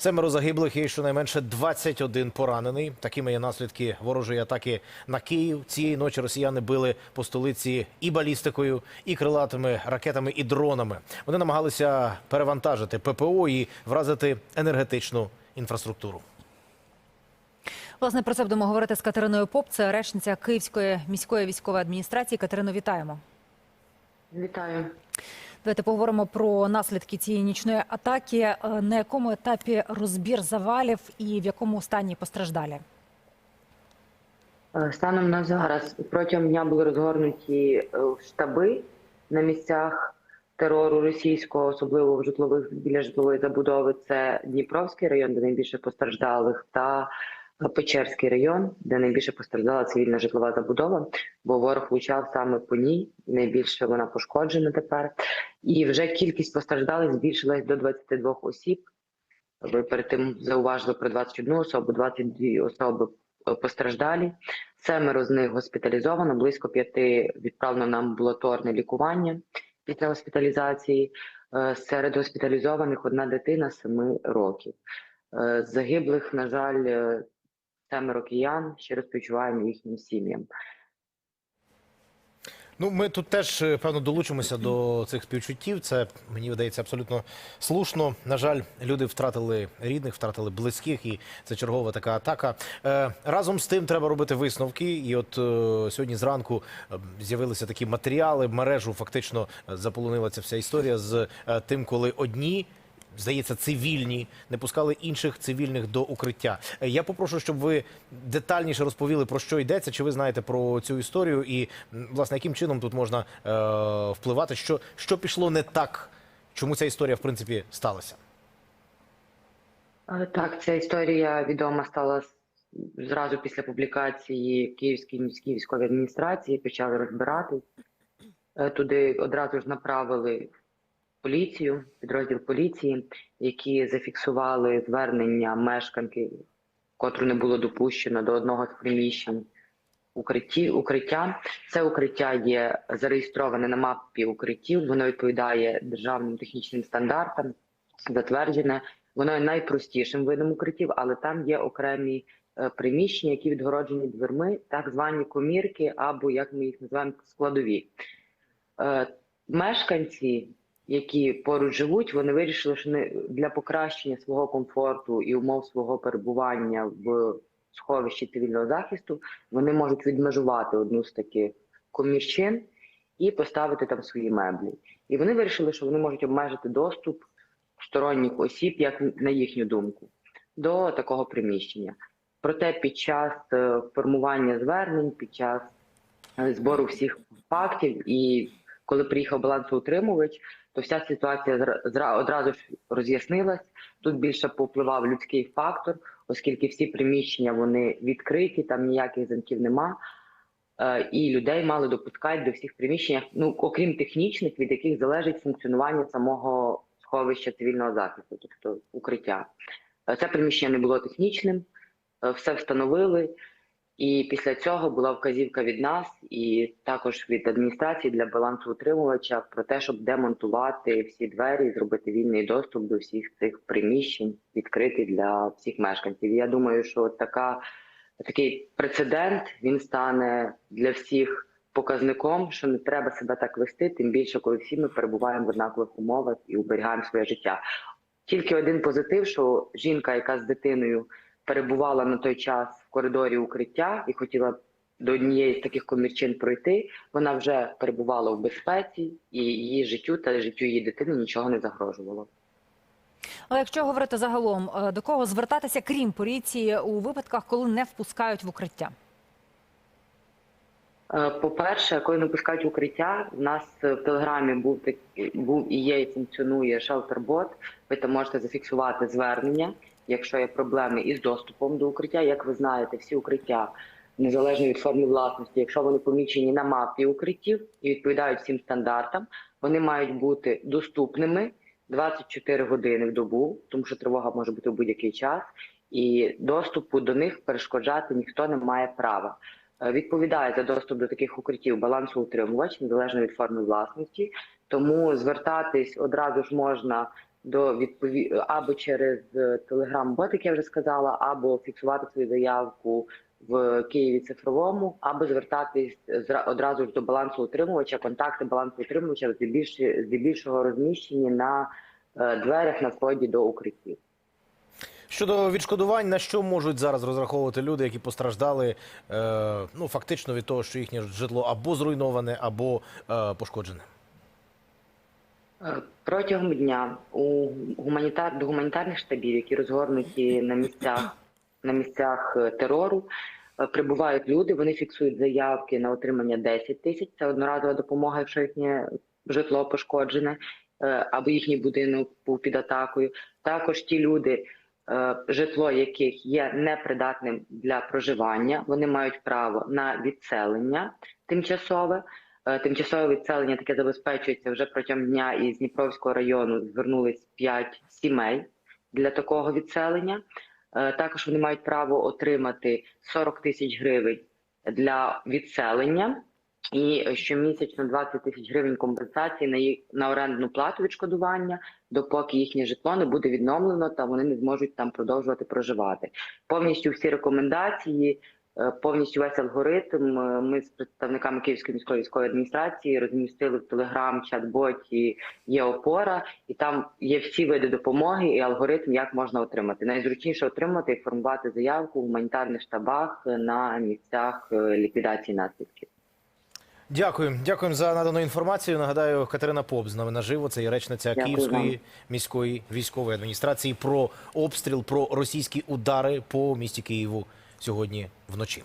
Семеро загиблих і щонайменше 21 поранений. Такими є наслідки ворожої атаки на Київ. Цієї ночі росіяни били по столиці і балістикою, і крилатими ракетами, і дронами. Вони намагалися перевантажити ППО і вразити енергетичну інфраструктуру. Власне, про це будемо говорити з Катериною Поп, це речниця Київської міської військової адміністрації. Катерино, вітаємо. Вітаю. Давайте поговоримо про наслідки цієї нічної атаки. Е, На якому етапі розбір завалів і в якому стані постраждалі? Е, Станом на зараз протягом дня були розгорнуті е, штаби на місцях терору російського, особливо в житлових біля житлової забудови. Це Дніпровський район, де найбільше постраждалих, та Печерський район, де найбільше постраждала цивільна житлова забудова, бо ворог влучав саме по ній. Найбільше вона пошкоджена тепер. І вже кількість постраждалих збільшилась до 22 осіб. Ви перед тим зауважили про 21 особу, 22 особи постраждалі. Семеро з них госпіталізовано, близько п'яти відправлено на амбулаторне лікування після госпіталізації. Е, Серед госпіталізованих одна дитина 7 років. Е, Загиблих, на жаль, е, семеро киян. Щиро співчуваємо їхнім сім'ям. Ну, ми тут теж е, певно долучимося до цих співчуттів. Це мені видається абсолютно слушно. На жаль, люди втратили рідних, втратили близьких, і це чергова така атака. Е, разом з тим треба робити висновки. І от е, сьогодні зранку з'явилися такі матеріали. Мережу фактично заполонила ця вся історія з тим, коли одні. Здається, цивільні не пускали інших цивільних до укриття. Е, Я попрошу, щоб ви детальніше розповіли про що йдеться. Чи ви знаєте про цю історію, і власне яким чином тут можна е, впливати? Що, що пішло не так? Чому ця історія в принципі сталася? Е, Так, ця історія відома стала зразу після публікації Київської міській військової адміністрації. Почали розбиратись. Е, Туди одразу ж направили поліцію, підрозділ поліції, які зафіксували звернення мешканки, котру не було допущено до одного з приміщень укритті, укриття. Це укриття є зареєстроване на мапі укриттів. Воно відповідає державним технічним стандартам, затверджене. Воно є найпростішим видом укриттів, але там є окремі е, приміщення, які відгороджені дверми, так звані комірки, або як ми їх називаємо складові. Е, Мешканці, які поруч живуть, вони вирішили, що не для покращення свого комфорту і умов свого перебування в сховищі цивільного захисту вони можуть відмежувати одну з таких комірчин і поставити там свої меблі. І вони вирішили, що вони можуть обмежити доступ сторонніх осіб, як на їхню думку, до такого приміщення. Проте під час е, формування звернень, під час е, збору всіх фактів, і коли приїхав балансоутримувач, то вся ситуація одразу ж роз'яснилась. Тут більше попливав людський фактор, оскільки всі приміщення вони відкриті, там ніяких замків нема. Е, І людей мали допускати до всіх приміщень, ну окрім технічних, від яких залежить функціонування самого сховища цивільного захисту, тобто укриття. Е, Це приміщення не було технічним, е, все встановили. І після цього була вказівка від нас і також від адміністрації для балансу утримувача про те, щоб демонтувати всі двері, зробити вільний доступ до всіх цих приміщень, відкритий для всіх мешканців. Я думаю, що така такий прецедент він стане для всіх показником, що не треба себе так вести, тим більше, коли всі ми перебуваємо в однакових умовах і уберігаємо своє життя. Тільки один позитив, що жінка, яка з дитиною перебувала на той час в коридорі укриття і хотіла до однієї з таких комірчин пройти, вона вже перебувала в безпеці, і її життю та життю її дитини нічого не загрожувало. Але якщо говорити загалом, е, до кого звертатися, крім поліції, у випадках, коли не впускають в укриття? Е, По-перше, коли не пускають укриття, в нас в телеграмі був був і є, і функціонує шелтербот. Ви там можете зафіксувати звернення, якщо є проблеми із доступом до укриття. Як ви знаєте, всі укриття незалежно від форми власності, якщо вони помічені на мапі укриттів і відповідають всім стандартам, вони мають бути доступними 24 години в добу, тому що тривога може бути в будь-який час, і доступу до них перешкоджати ніхто не має права. Е, Відповідає за доступ до таких укриттів балансоутримувач, незалежно від форми власності. Тому звертатись одразу ж можна до відпові... або через телеграм-бот, як я вже сказала, або фіксувати свою заявку в Києві цифровому, або звертатись одразу ж до балансоутримувача. Контакти балансоутримувача здебільш- здебільшого розміщені на е, дверях на вході до укриттів. Щодо відшкодувань, на що можуть зараз розраховувати люди, які постраждали е, ну фактично від того, що їхнє житло або зруйноване, або е, пошкоджене? Е, Протягом дня у гуманітар до гуманітарних штабів, які розгорнуті на місцях на місцях е, терору, е, прибувають люди. Вони фіксують заявки на отримання 10 тисяч. Це одноразова допомога, якщо їхнє житло пошкоджене або їхній будинок був під атакою. Також ті люди, житло яких є непридатним для проживання, вони мають право на відселення тимчасове. Е, Тимчасове відселення таке забезпечується вже протягом дня із Дніпровського району. Звернулись 5 сімей для такого відселення. Е, Також вони мають право отримати 40 тисяч гривень для відселення і щомісячно 20 тисяч гривень компенсації на їх на орендну плату відшкодування, допоки їхнє житло не буде відновлено та вони не зможуть там продовжувати проживати. Повністю всі рекомендації. Е, Повністю весь алгоритм е, ми з представниками Київської міської військової адміністрації розмістили в телеграм чат-боті є опора, і там є всі види допомоги і алгоритм, як можна отримати. Найзручніше отримати і формувати заявку в гуманітарних штабах е, на місцях ліквідації наслідків. Дякую, дякуємо за надану інформацію. Нагадаю, Катерина Поп з нами наживо. Це є речниця Дякую Київської вам. міської військової адміністрації про обстріл, про російські удари по місті Києву сьогодні вночі.